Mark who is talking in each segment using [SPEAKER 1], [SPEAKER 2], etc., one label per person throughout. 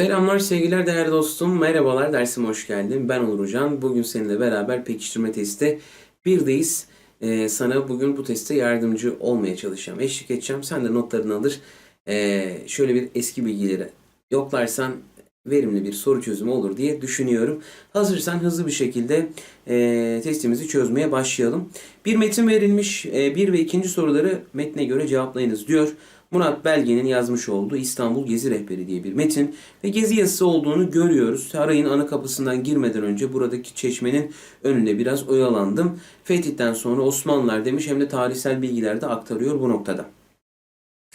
[SPEAKER 1] Selamlar sevgiler değerli dostum. Merhabalar dersime hoş geldin. Ben Onur Hocam. Bugün seninle beraber pekiştirme testi birdeyiz. Ee, sana bugün bu teste yardımcı olmaya çalışacağım. Eşlik edeceğim. Sen de notlarını alır. Ee, şöyle bir eski bilgileri yoklarsan verimli bir soru çözümü olur diye düşünüyorum. Hazırsan hızlı bir şekilde e, testimizi çözmeye başlayalım. Bir metin verilmiş. E, bir ve ikinci soruları metne göre cevaplayınız diyor. Murat Belge'nin yazmış olduğu İstanbul Gezi Rehberi diye bir metin ve gezi yazısı olduğunu görüyoruz. Sarayın ana kapısından girmeden önce buradaki çeşmenin önünde biraz oyalandım. Fetih'ten sonra Osmanlılar demiş hem de tarihsel bilgiler de aktarıyor bu noktada.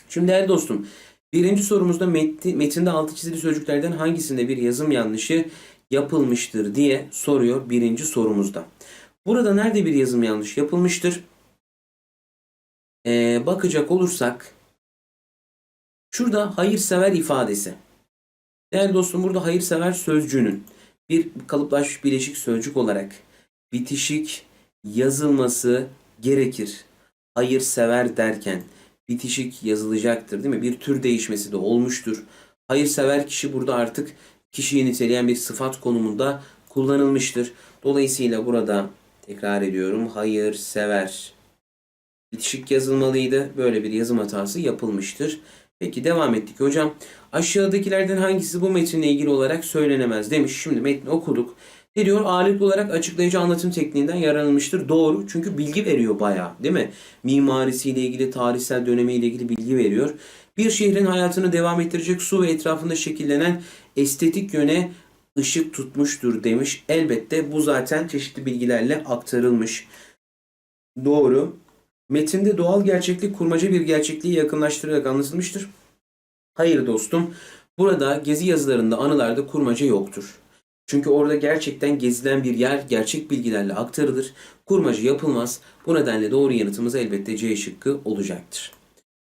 [SPEAKER 1] Şimdi değerli dostum birinci sorumuzda metni, metinde altı çizili sözcüklerden hangisinde bir yazım yanlışı yapılmıştır diye soruyor birinci sorumuzda. Burada nerede bir yazım yanlış yapılmıştır? Ee, bakacak olursak Şurada hayırsever ifadesi. Değerli dostum burada hayırsever sözcüğünün bir kalıplaşmış bileşik sözcük olarak bitişik yazılması gerekir. Hayırsever derken bitişik yazılacaktır değil mi? Bir tür değişmesi de olmuştur. Hayırsever kişi burada artık kişiyi niteleyen bir sıfat konumunda kullanılmıştır. Dolayısıyla burada tekrar ediyorum hayırsever bitişik yazılmalıydı. Böyle bir yazım hatası yapılmıştır. Peki devam ettik hocam. Aşağıdakilerden hangisi bu metinle ilgili olarak söylenemez demiş. Şimdi metni okuduk. Ne diyor? Ağırlıklı olarak açıklayıcı anlatım tekniğinden yararlanılmıştır. Doğru. Çünkü bilgi veriyor bayağı değil mi? Mimarisiyle ilgili, tarihsel dönemiyle ilgili bilgi veriyor. Bir şehrin hayatını devam ettirecek su ve etrafında şekillenen estetik yöne ışık tutmuştur demiş. Elbette bu zaten çeşitli bilgilerle aktarılmış. Doğru. Metinde doğal gerçeklik kurmaca bir gerçekliği yakınlaştırarak anlatılmıştır. Hayır dostum, burada gezi yazılarında anılarda kurmaca yoktur. Çünkü orada gerçekten gezilen bir yer gerçek bilgilerle aktarılır. Kurmaca yapılmaz. Bu nedenle doğru yanıtımız elbette C şıkkı olacaktır.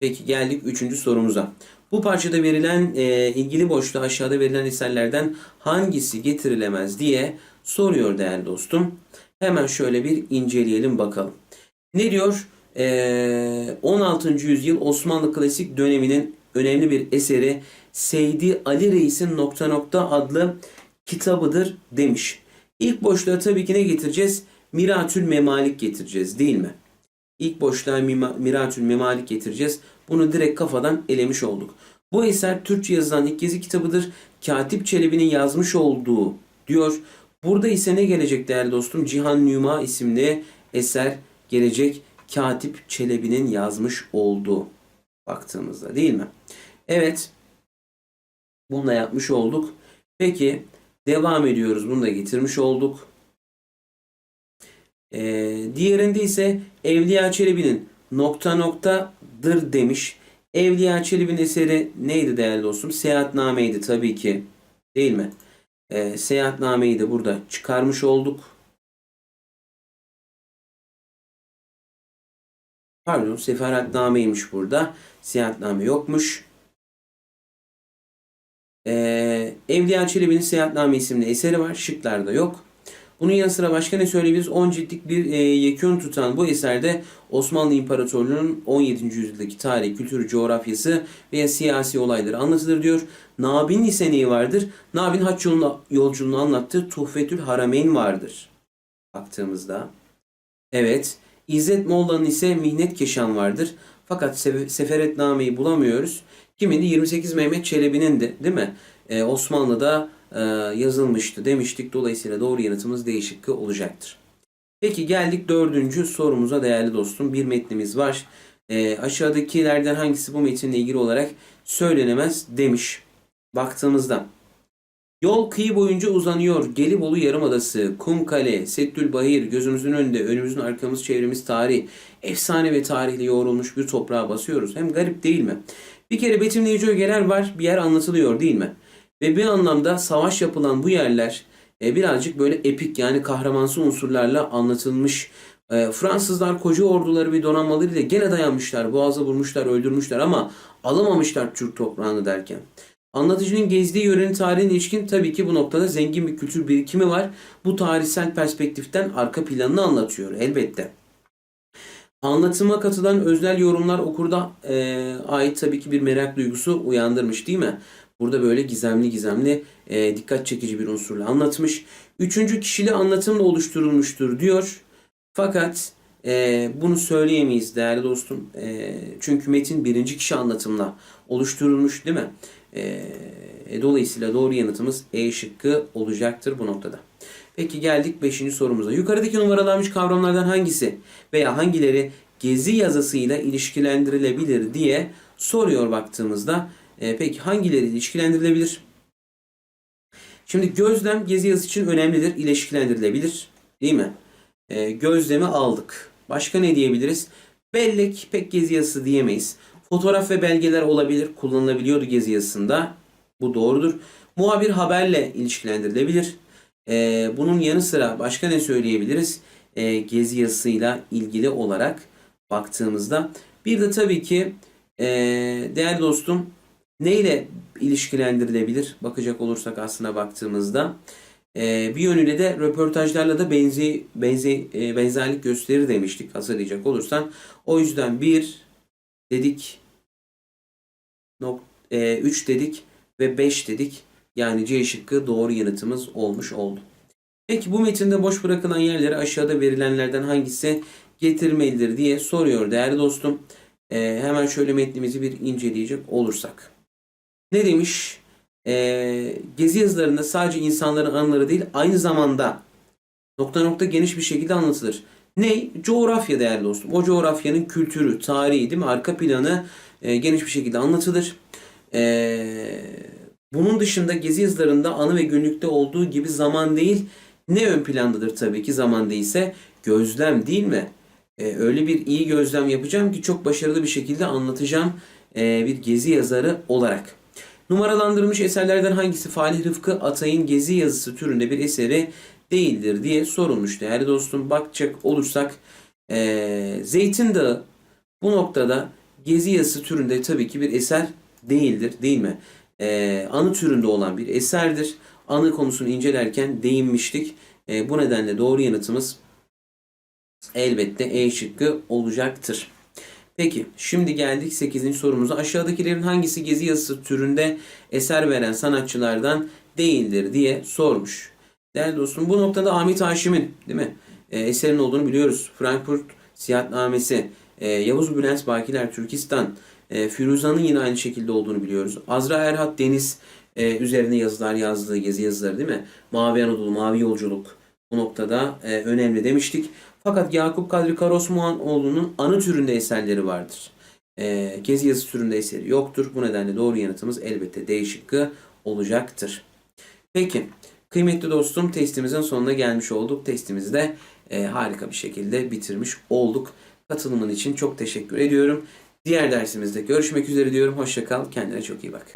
[SPEAKER 1] Peki geldik üçüncü sorumuza. Bu parçada verilen e, ilgili boşluğa aşağıda verilen eserlerden hangisi getirilemez diye soruyor değerli dostum. Hemen şöyle bir inceleyelim bakalım. Ne diyor? 16. yüzyıl Osmanlı klasik döneminin önemli bir eseri Seydi Ali Reis'in nokta nokta adlı kitabıdır demiş. İlk boşluğa tabii ki ne getireceğiz? Miratül Memalik getireceğiz değil mi? İlk boşluğa Miratül Memalik getireceğiz. Bunu direkt kafadan elemiş olduk. Bu eser Türkçe yazılan ilk gezi kitabıdır. Katip Çelebi'nin yazmış olduğu diyor. Burada ise ne gelecek değerli dostum? Cihan Nüma isimli eser gelecek. Katip Çelebi'nin yazmış olduğu baktığımızda değil mi? Evet. Bunu da yapmış olduk. Peki devam ediyoruz. Bunu da getirmiş olduk. Ee, diğerinde ise Evliya Çelebi'nin nokta noktadır demiş. Evliya Çelebi'nin eseri neydi değerli dostum? Seyahatname'ydi tabii ki. Değil mi? Ee, seyahatnameyi de burada çıkarmış olduk. Pardon seferatnameymiş burada. Seyahatname yokmuş. Ee, Evliya Çelebi'nin Seyahatname isimli eseri var. Şıklarda yok. Bunun yanı sıra başka ne söyleyebiliriz? 10 ciltlik bir e, yekün tutan bu eserde Osmanlı İmparatorluğu'nun 17. yüzyıldaki tarih, kültürü, coğrafyası veya siyasi olayları anlatılır diyor. Nabi'nin ise vardır? Nabi'nin haç yolunu, yolculuğunu anlattığı Tuhfetül Harameyn vardır. Baktığımızda. Evet. İzzet Molla'nın ise Mihnet Keşan vardır. Fakat Seferetname'yi bulamıyoruz. Kimin de 28 Mehmet Çelebi'nin de değil mi? Ee, Osmanlı'da e, yazılmıştı demiştik. Dolayısıyla doğru yanıtımız D olacaktır. Peki geldik dördüncü sorumuza değerli dostum. Bir metnimiz var. E, aşağıdakilerden hangisi bu metinle ilgili olarak söylenemez demiş. Baktığımızda Yol kıyı boyunca uzanıyor. Gelibolu Yarımadası, Kumkale, Settül Bahir, gözümüzün önünde, önümüzün arkamız, çevremiz tarih. Efsane ve tarihle yoğrulmuş bir toprağa basıyoruz. Hem garip değil mi? Bir kere betimleyici ögeler var, bir yer anlatılıyor değil mi? Ve bir anlamda savaş yapılan bu yerler e, birazcık böyle epik yani kahramansı unsurlarla anlatılmış. E, Fransızlar koca orduları bir donanmalarıyla gene dayanmışlar, boğaza vurmuşlar, öldürmüşler ama alamamışlar Türk toprağını derken. Anlatıcının gezdiği yörenin tarihine ilişkin tabii ki bu noktada zengin bir kültür birikimi var. Bu tarihsel perspektiften arka planını anlatıyor elbette. Anlatıma katılan öznel yorumlar okurda e, ait tabii ki bir merak duygusu uyandırmış değil mi? Burada böyle gizemli gizemli e, dikkat çekici bir unsurla anlatmış. Üçüncü kişili anlatımla oluşturulmuştur diyor. Fakat e, bunu söyleyemeyiz değerli dostum. E, çünkü metin birinci kişi anlatımla oluşturulmuş değil mi? E, dolayısıyla doğru yanıtımız E şıkkı olacaktır bu noktada. Peki geldik 5. sorumuza. Yukarıdaki numaralanmış kavramlardan hangisi veya hangileri gezi yazısıyla ilişkilendirilebilir diye soruyor baktığımızda. E, peki hangileri ilişkilendirilebilir? Şimdi gözlem gezi yazısı için önemlidir, ilişkilendirilebilir. Değil mi? E, gözlemi aldık. Başka ne diyebiliriz? Bellek pek gezi yazısı diyemeyiz. Fotoğraf ve belgeler olabilir, kullanılabiliyordu gezi yazısında. Bu doğrudur. Muhabir haberle ilişkilendirilebilir. E, bunun yanı sıra başka ne söyleyebiliriz? E, gezi yazısıyla ilgili olarak baktığımızda. Bir de tabii ki e, değerli dostum neyle ilişkilendirilebilir? Bakacak olursak aslına baktığımızda e, bir yönüyle de röportajlarla da benzi, benzi, e, benzerlik gösterir demiştik hatırlayacak olursan. O yüzden bir dedik, 3 dedik ve 5 dedik. Yani C şıkkı doğru yanıtımız olmuş oldu. Peki bu metinde boş bırakılan yerlere aşağıda verilenlerden hangisi getirmelidir diye soruyor değerli dostum. Ee, hemen şöyle metnimizi bir inceleyecek olursak. Ne demiş? Ee, gezi yazılarında sadece insanların anıları değil aynı zamanda nokta nokta geniş bir şekilde anlatılır. Ne? Coğrafya değerli dostum. O coğrafyanın kültürü, tarihi değil mi? Arka planı e, geniş bir şekilde anlatılır. Eee bunun dışında gezi yazılarında anı ve günlükte olduğu gibi zaman değil ne ön plandadır tabii ki zaman değilse gözlem değil mi? Ee, öyle bir iyi gözlem yapacağım ki çok başarılı bir şekilde anlatacağım ee, bir gezi yazarı olarak. Numaralandırılmış eserlerden hangisi Falih Rıfkı Atay'ın gezi yazısı türünde bir eseri değildir diye sorulmuş değerli dostum. Bakacak olursak ee, Zeytin Dağı bu noktada gezi yazısı türünde tabii ki bir eser değildir değil mi? e, anı türünde olan bir eserdir. Anı konusunu incelerken değinmiştik. E, bu nedenle doğru yanıtımız elbette E şıkkı olacaktır. Peki şimdi geldik 8. sorumuza. Aşağıdakilerin hangisi gezi yazısı türünde eser veren sanatçılardan değildir diye sormuş. Değerli dostum bu noktada Ahmet Haşim'in değil mi? E, eserin olduğunu biliyoruz. Frankfurt Siyahatnamesi, e, Yavuz Bülent Bakiler Türkistan, e, Firuza'nın yine aynı şekilde olduğunu biliyoruz. Azra Erhat Deniz e, üzerine yazılar yazdığı gezi yazıları değil mi? Mavi Anadolu, Mavi Yolculuk bu noktada e, önemli demiştik. Fakat Yakup Kadri Karosmanoğlu'nun anı türünde eserleri vardır. E, gezi yazısı türünde eseri yoktur. Bu nedenle doğru yanıtımız elbette D olacaktır. Peki kıymetli dostum testimizin sonuna gelmiş olduk. Testimizi de e, harika bir şekilde bitirmiş olduk. Katılımın için çok teşekkür ediyorum. Diğer dersimizde görüşmek üzere diyorum. Hoşçakal. Kendine çok iyi bak.